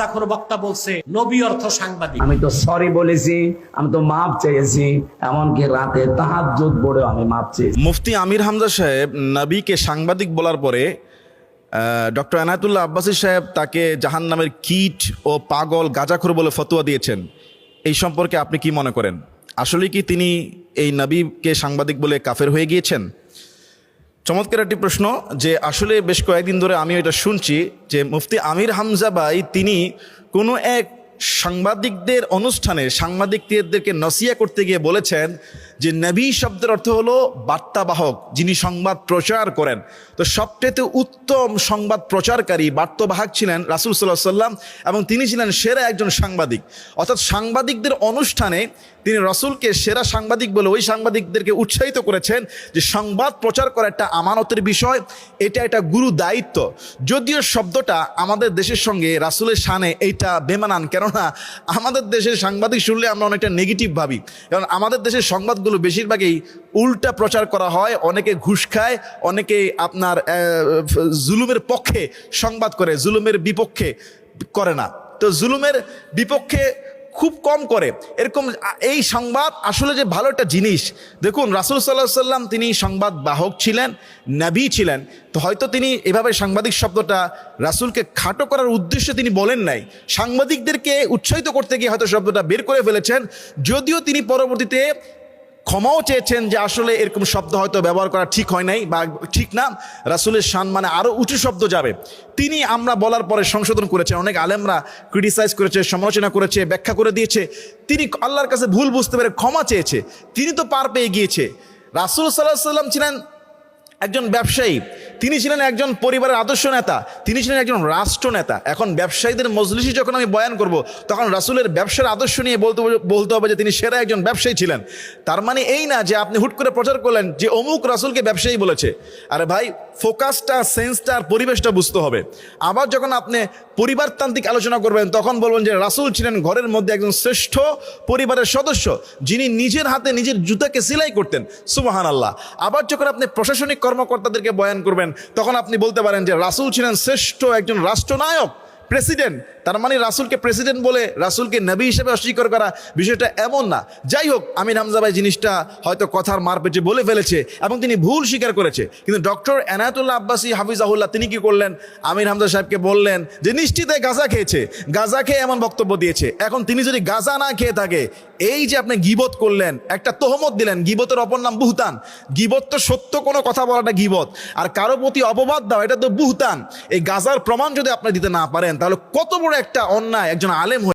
গাজাখোর বক্তা বলছে নবী অর্থ সাংবাদিক। আমি তো সরি বলেছি আমি তো মাপ চেয়েছি এমনকি রাতে তাহাজ্জুদ পড়েও আমি মাপ চেয়েছি। মুফতি আমির হামজা সাহেব নবীকে সাংবাদিক বলার পরে ডক্টর এনায়তুল্লাহ আব্বাসী সাহেব তাকে জাহান নামের কীট ও পাগল গাজাখোর বলে ফতোয়া দিয়েছেন। এই সম্পর্কে আপনি কি মনে করেন? আসলে কি তিনি এই নবীকে সাংবাদিক বলে কাফের হয়ে গিয়েছেন? চমৎকার একটি প্রশ্ন যে আসলে বেশ কয়েকদিন ধরে আমি এটা শুনছি যে মুফতি আমির হামজা ভাই, তিনি কোনো এক সাংবাদিকদের অনুষ্ঠানে সাংবাদিকদেরকে নসিয়া করতে গিয়ে বলেছেন যে নবী শব্দের অর্থ হলো বার্তাবাহক, যিনি সংবাদ প্রচার করেন। তো সবচেয়ে উত্তম সংবাদ প্রচারকারী, বার্তাবাহক ছিলেন রাসুল সাল্লাহ সাল্লাম এবং তিনি ছিলেন সেরা একজন সাংবাদিক। অর্থাৎ সাংবাদিকদের অনুষ্ঠানে তিনি রসুলকে সেরা সাংবাদিক বলে ওই সাংবাদিকদেরকে উৎসাহিত করেছেন যে সংবাদ প্রচার করা একটা আমানতের বিষয়, এটা একটা গুরু দায়িত্ব। যদিও শব্দটা আমাদের দেশের সঙ্গে রাসুলের শানে এইটা বেমানান, কেননা আমাদের দেশের সাংবাদিক শুনলে আমরা অনেকটা নেগেটিভ ভাবি। কারণ আমাদের দেশের সংবাদগুলো বেশিরভাগই উল্টা প্রচার করা হয়, অনেকে ঘুষ খায়, অনেকে আপনার জুলুমের পক্ষে সংবাদ করে, জুলুমের বিপক্ষে করে না। তো জুলুমের বিপক্ষে খুব কম করে। এরকম এই সংবাদ আসলে যে ভালো একটা জিনিস। দেখুন, রাসুল সাল্লাহ সাল্লাম তিনি সংবাদ বাহক ছিলেন, নবী ছিলেন। তো হয়তো তিনি এভাবে সাংবাদিক শব্দটা রাসুলকে খাটো করার উদ্দেশ্যে তিনি বলেন নাই। সাংবাদিকদেরকে উৎসাহিত করতে গিয়ে হয়তো শব্দটা বের করে ফেলেছেন। যদিও তিনি পরবর্তীতে ক্ষমাও চেয়েছেন যে আসলে এরকম শব্দ হয়তো ব্যবহার করা ঠিক হয় নাই বা ঠিক না। রাসুলের শান মানে আরও উঁচু শব্দ যাবে। তিনি আমরা বলার পরে সংশোধন করেছেন, অনেক আলেমরা ক্রিটিসাইজ করেছে, সমালোচনা করেছে, ব্যাখ্যা করে দিয়েছে। তিনি আল্লাহর কাছে ভুল বুঝতে পেরে ক্ষমা চেয়েছে। তিনি তো পার পেয়ে গিয়েছে। রাসুল সাল্লাহ সাল্লাম ছিলেন একজন ব্যবসায়ী। তিনি ছিলেন একজন পরিবারের আদর্শ নেতা, তিনি ছিলেন একজন রাষ্ট্র নেতা। এখন ব্যবসায়ীদের মজলিসি যখন আমি বয়ান করব, তখন রাসুলের ব্যবসার আদর্শ নিয়ে বলতে বলতে হবে যে তিনি সেরা একজন ব্যবসায়ী ছিলেন। তার মানে এই না যে আপনি হুট করে প্রচার করলেন যে অমুক রাসুলকে ব্যবসায়ী বলেছে। আরে ভাই, ফোকাসটা, সেন্সটা আর পরিবেশটা বুঝতে হবে। আবার যখন আপনি পরিবারতান্ত্রিক আলোচনা করবেন, তখন বলবেন যে রাসুল ছিলেন ঘরের মধ্যে একজন শ্রেষ্ঠ পরিবারের সদস্য, যিনি নিজের হাতে নিজের জুতাকে সেলাই করতেন। সুবাহান আল্লাহ আবার যখন আপনি প্রশাসনিক কর্মকর্তাদেরকে বয়ান করবেন তখন আপনি বলতে পারেন যে রাসুল ছিলেন শ্রেষ্ঠ একজন রাষ্ট্রনায়ক, প্রেসিডেন্ট। তার মানে রাসুলকে প্রেসিডেন্ট বলে রাসুলকে নবী হিসেবে অস্বীকার করা বিষয়টা এমন না। যাই হোক, আমির হামজা ভাই জিনিসটা হয়তো কথার মার পেটে বলে ফেলেছে এবং তিনি ভুল স্বীকার করেছে। কিন্তু ডক্টর এনায়তুল্লাহ আব্বাসী হাফিজাহুল্লাহ, তিনি কি করলেন? আমির হামজা সাহেবকে বললেন যে, নিশ্চিত গাজা খেয়েছে। গাজা খেয়ে এমন বক্তব্য দিয়েছে। এখন তিনি যদি গাজা না খেয়ে থাকে এই যে আপনি গিবত করলেন, একটা তোহমত দিলেন, গিবতের অপর নাম বুহতান। গিবত তো সত্য কোনো কথা বলাটা গিবত। আর কারও প্রতি অপবাদ দাও, এটা তো বুহতান। এই গাজার প্রমাণ যদি আপনি দিতে না পারেন, তাহলে কত বড় একটা অন্যায় একজন আলেম